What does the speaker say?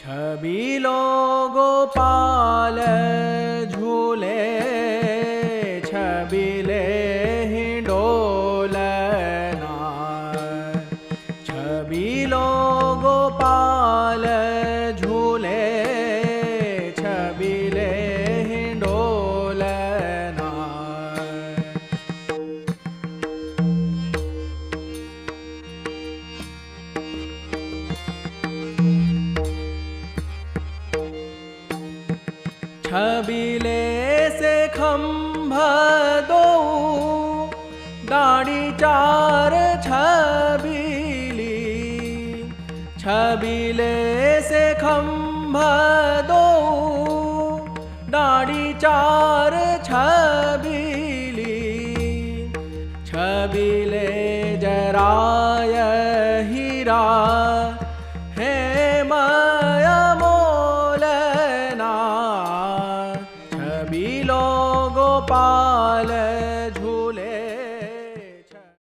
छबिलो गोपाल झूले छबिले छबिले से खंभ दो दाढ़ी चार छबिली। छबिले से खंभ दो दाढ़ी चार छबिली। छबिले जराय हीरा हे गोपाल झूले